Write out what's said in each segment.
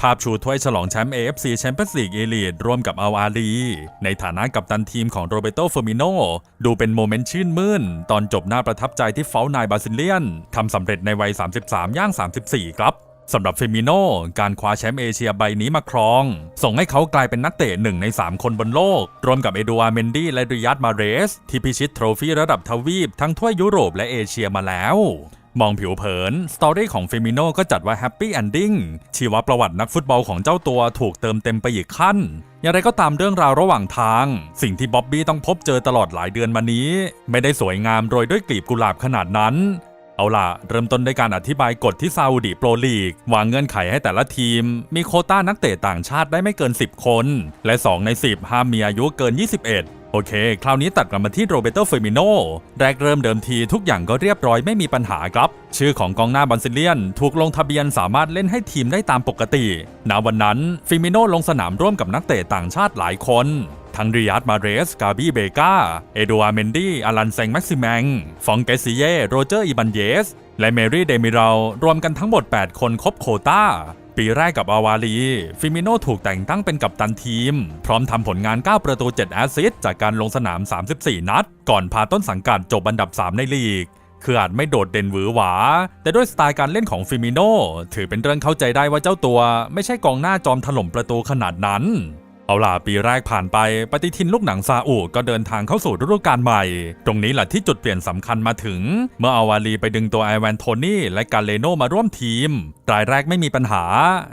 ภาพชูถ้วยฉลองแชมป์ AFC Champions League Elite ร่วมกับอาวาลีในฐานะกัปตันทีมของโรเบโตเฟอร์มิโนดูเป็นโมเมนต์ชื่นมื่น ตอนจบหน้าประทับใจที่เฟลนายบาซิเลียนทำสำเร็จในวัย 33 ย่าง 34 ครับสำหรับเฟมิโนการคว้าแชมป์เอเชียใบนี้มาครอง ส่งให้เขากลายเป็นนักเตะหนึ่งใน 3 คนบนโลก รวมกับเอดูอาร์เมนดี้และริยัตมาเรส ที่พิชิตโทรฟี่ระดับทวีปทั้งทั่วยุโรปและเอเชียมาแล้ว มองผิวเผิน สตอรี่ของเฟมิโนก็จัดว่าแฮปปี้แอนดิ้งชีวประวัตินักฟุตบอลของเจ้าตัวถูกเติมเต็มไปอีกขั้น อย่างไรก็ตามเรื่องราวระหว่างทาง สิ่งที่บ๊อบบี้ต้องพบเจอตลอดหลายเดือนมานี้ ไม่ได้สวยงามโรยด้วยกลีบกุหลาบขนาดนั้นเอาล่ะ เริ่มต้นด้วยการอธิบายกฎที่ซาอุดิโปรลีก วางเงื่อนไขให้แต่ละทีม มีโคต้านักเตะต่างชาติได้ไม่เกิน 10 คน และ 2 ใน 10 ห้ามมีอายุเกิน 21 โอเค คราวนี้ตัดกลับมาที่โรเบโตเฟมิโนแรกเริ่มเดิมทีทุกอย่างก็เรียบร้อยไม่มีปัญหาครับ ชื่อของกองหน้าบอลซิเลียน ถูกลงทะเบียนสามารถเล่นให้ทีมได้ตามปกติณวันนั้นฟิมิโนลงสนามร่วมกับนักเตะต่างชาติหลายคนทั้งริยัตมาเรส กาบีเบกาเอโดอาร์เมนดี้อลันเซงแม็กซิแมง ฟองเกซิเย่ โรเจอร์ อิบันเยส และเมรี่ เดมิราลรวมกันทั้งหมด 8 คนครบโคตา ปีแรกกับอาวาลีฟิมิโนถูกแต่งตั้งเป็นกัปตันทีม พร้อมทำผลงาน 9 ประตู 7 แอสซิสต์จากการลงสนาม 34 นัด ก่อนพาต้นสังกัดจบอันดับ 3 ในลีกคืออาจไม่โดดเด่นหวือหวา แต่ด้วยสไตล์การเล่นของฟิมิโนถือเป็นเรื่องเข้าใจได้ว่าเจ้าตัว ไม่ใช่กองหน้าจอมถล่มประตูขนาดนั้น เอาล่ะปีแรกผ่านไปปฏิทินลูกหนังซาอุก็เดินทางเข้าสู่ฤดูกาลใหม่ ตรงนี้แหละที่จุดเปลี่ยนสำคัญมาถึง เมื่ออาวาลีไปดึงตัวไอแวนโทนี่และกาเลโนมาร่วมทีม รายแรกไม่มีปัญหา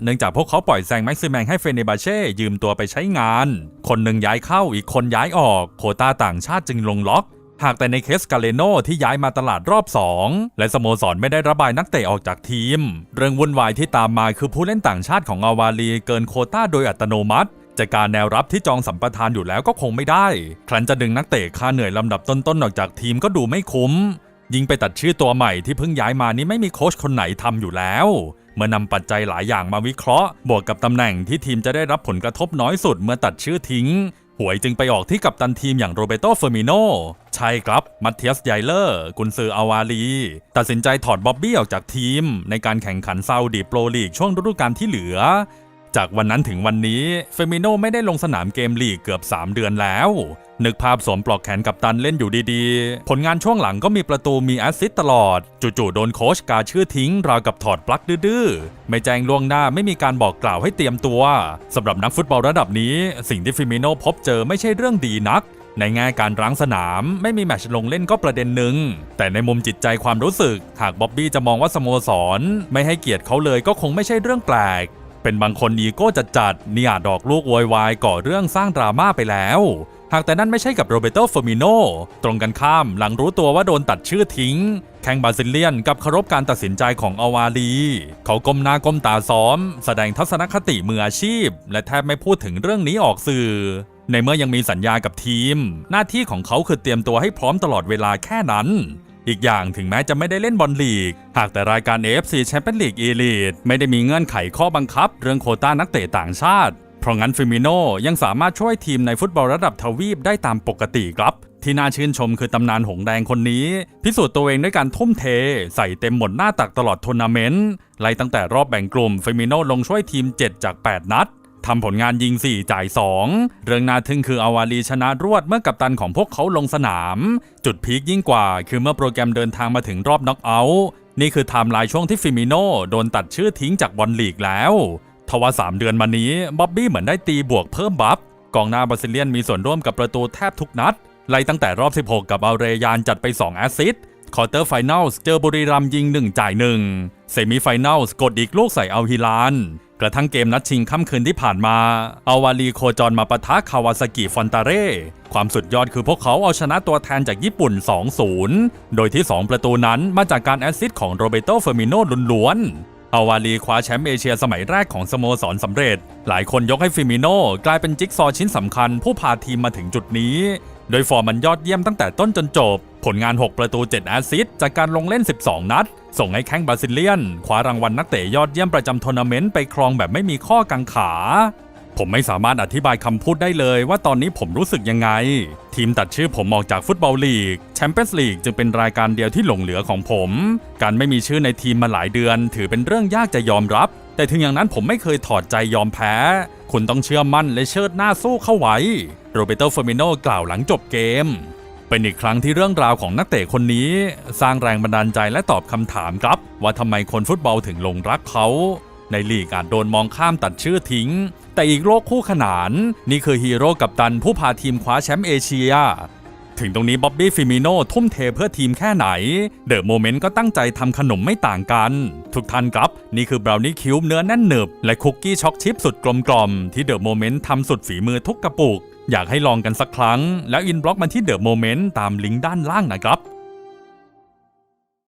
เนื่องจากพวกเขาปล่อยแซงแม็กซิแมงให้เฟเนบาเช่ยืมตัวไปใช้งาน คนหนึ่งย้ายเข้าอีกคนย้ายออก โคต้าต่างชาติจึงลงล็อกหากแต่ในเคสกาเลโนที่ย้ายมาตลาดรอบ 2 และสโมสรไม่ได้ระบายนักเตะออกจากทีม เรื่องวุ่นวายที่ตามมาคือผู้เล่นต่างชาติของอาวาลีเกินโคต้าโดยอัตโนมัติ จากการแนวรับที่จองสัมปทานอยู่แล้วก็คงไม่ได้ ครั้นจะดึงนักเตะค่าเหนื่อยลำดับต้นๆออกจากทีมก็ดูไม่คุ้ม ยิงไปตัดชื่อตัวใหม่ที่เพิ่งย้ายมานี่ไม่มีโค้ชคนไหนทำอยู่แล้ว เมื่อนำปัจจัยหลายอย่างมาวิเคราะห์ บวกกับตำแหน่งที่ทีมจะได้รับผลกระทบน้อยสุดเมื่อตัดชื่อทิ้ง หวยจึงไปออกที่กัปตันทีมอย่างโรเบโตเฟอร์มิโนใช่ครับ มัตเทียสไยเลอร์ กุนซืออาวาลีตัดสินใจถอดบ๊อบบี้ออกจากทีม ในการแข่งขันซาอุดีโปรลีกช่วงฤดูกาลที่เหลือ จากวันนั้นถึงวันนี้เฟมิโนไม่ได้ลงสนามเกมลีกเกือบ 3 เดือนแล้ว นึกภาพสวมปลอกแขนกับตันเล่นอยู่ดีๆ ผลงานช่วงหลังก็มีประตูมีแอสซิสตตลอด จู่ๆโดนโค้ชกาชื่อทิ้ง ราวกับถอดปลั๊กดื้อๆ ไม่แจ้งล่วงหน้าไม่มีการบอกกล่าวให้เตรียมตัวสำหรับนักฟุตบอลระดับนี้ สิ่งที่ฟิมิโนพบเจอไม่ใช่เรื่องดีนักในแง่การรั้งสนามไม่มีแมชลงเล่นก็ประเด็นหนึ่ง แต่ในมุมจิตใจความรู้สึก หากบ๊อบบี้จะมองว่าสโมสร ไม่ให้เกียรติเขาเลยก็คงไม่ใช่เรื่องแปลก เป็นบางคนอีโก้จัดๆเนี่ยดอกลูกโวยวายก่อเรื่องสร้างดราม่าไปแล้ว หากแต่นั่นไม่ใช่กับโรเบโตเฟอร์มิโนตรงกันข้ามหลังรู้ตัวว่าโดนตัดชื่อทิ้ง แข่งบราซิเลียนกับเคารพการตัดสินใจของอาวาลี เขาก้มหน้าก้มตาซ้อม แสดงทัศนคติมืออาชีพ และแทบไม่พูดถึงเรื่องนี้ออกสื่อในเมื่อยังมีสัญญากับทีม หน้าที่ของเขาคือเตรียมตัวให้พร้อมตลอดเวลาแค่นั้น อีกอย่างถึงแม้จะไม่ได้เล่นบอลลีก หากแต่รายการ AFC Champions League Elite ไม่ได้มีเงื่อนไขข้อบังคับ เรื่องโคต้านักเตะต่างชาติ เพราะงั้นฟิมิโนยังสามารถช่วยทีมในฟุตบอลระดับทวีปได้ตามปกติครับ ที่น่าชื่นชมคือตำนานหงแดงคนนี้ พิสูจน์ตัวเองด้วยการทุ่มเท ใส่เต็มหมดหน้าตักตลอดทัวร์นาเมนต์ไล่ตั้งแต่รอบแบ่งกลุ่มฟิมิโนลงช่วยทีม 7 จาก 8 นัด ทำผลงานยิง 4 จ่าย 2 เรื่องน่าทึ่งคืออาวาลีชนะรวดเมื่อกัปตันของพวกเขาลงสนาม จุดพีคยิ่งกว่าคือเมื่อโปรแกรมเดินทางมาถึงรอบน็อกเอาท์นี่คือไทม์ไลน์ช่วงที่ฟิมิโนโดนตัดชื่อทิ้งจากบอลลีกแล้วทว่า 3 เดือนมานี้บ๊อบบี้เหมือนได้ตีบวกเพิ่มบัฟกองหน้าบราซิเลียนมีส่วนร่วมกับประตูแทบทุกนัด ไล่ตั้งแต่รอบ 16 กับอัลเรยานจัดไป 2 แอสซิสต์คอร์เตอร์ไฟแนลส์เจอบุรีรัมยิง 1 จ่าย 1 เซมิไฟแนลส์กดอีกลูกใส่อัลฮิลาน กระทั่งเกมนัดชิงค่ำคืนที่ผ่านมา อาวาลีโคจรมาปะทะคาวาซากิฟอนตาเร่ ความสุดยอดคือพวกเขาเอาชนะตัวแทนจากญี่ปุ่น 2-0 โดยที่ 2 ประตูนั้นมาจากการแอสซิสต์ของโรเบโตเฟอร์มิโนล้วนอาวาลีคว้าแชมป์เอเชียสมัยแรกของสโมสรสำเร็จ หลายคนยกให้ฟิมิโนกลายเป็นจิ๊กซอชิ้นสำคัญผู้พาทีมมาถึงจุดนี้ โดยฟอร์มมันยอดเยี่ยมตั้งแต่ต้นจนจบ ผลงาน 6 ประตู 7 แอสซิสต์จากการลงเล่น 12 นัด ส่งให้แข้งบราซิเลียนคว้ารางวัลนักเตะยอดเยี่ยมประจำทัวร์นาเมนต์ไปครองแบบไม่มีข้อกังขา ผมไม่สามารถอธิบายคำพูดได้เลยว่าตอนนี้ผมรู้สึกยังไง ทีมตัดชื่อผมออกจากฟุตบอลลีกแชมเปี้ยนส์ลีกจึงเป็นรายการเดียวที่หลงเหลือของผม การไม่มีชื่อในทีมมาหลายเดือน ถือเป็นเรื่องยากจะยอมรับ แต่ถึงอย่างนั้นผมไม่เคยถอดใจยอมแพ้ คุณต้องเชื่อมั่นและเชิดหน้าสู้เข้าไว้โรเบโตเฟอร์มิโนกล่าวหลังจบเกม เป็นอีกครั้งที่เรื่องราวของนักเตะคนนี้ สร้างแรงบันดาลใจและตอบคำถามครับ ว่าทำไมคนฟุตบอลถึงหลงรักเขา ในลีกอาจโดนมองข้ามตัดชื่อทิ้ง แต่อีกโลกคู่ขนาน นี่คือฮีโร่กับตันผู้พาทีมคว้าแชมป์เอเชีย ถึงตรงนี้บ๊อบบี้ฟิมิโนทุ่มเทเพื่อทีมแค่ไหน เดอะโมเมนต์ก็ตั้งใจทำขนมไม่ต่างกัน ทุกท่านครับ นี่คือบราวนี่คิวบเนื้อแน่นหนึบ และคุกกี้ช็อกชิพสุดกลมกล่อมที่เดอะโมเมนต์ทำสุดฝีมือทุกกระปุก อยากให้ลองกันสักครั้ง แล้วอินบล็อกมาที่เดอะโมเมนต์ตามลิงก์ด้านล่างนะครับ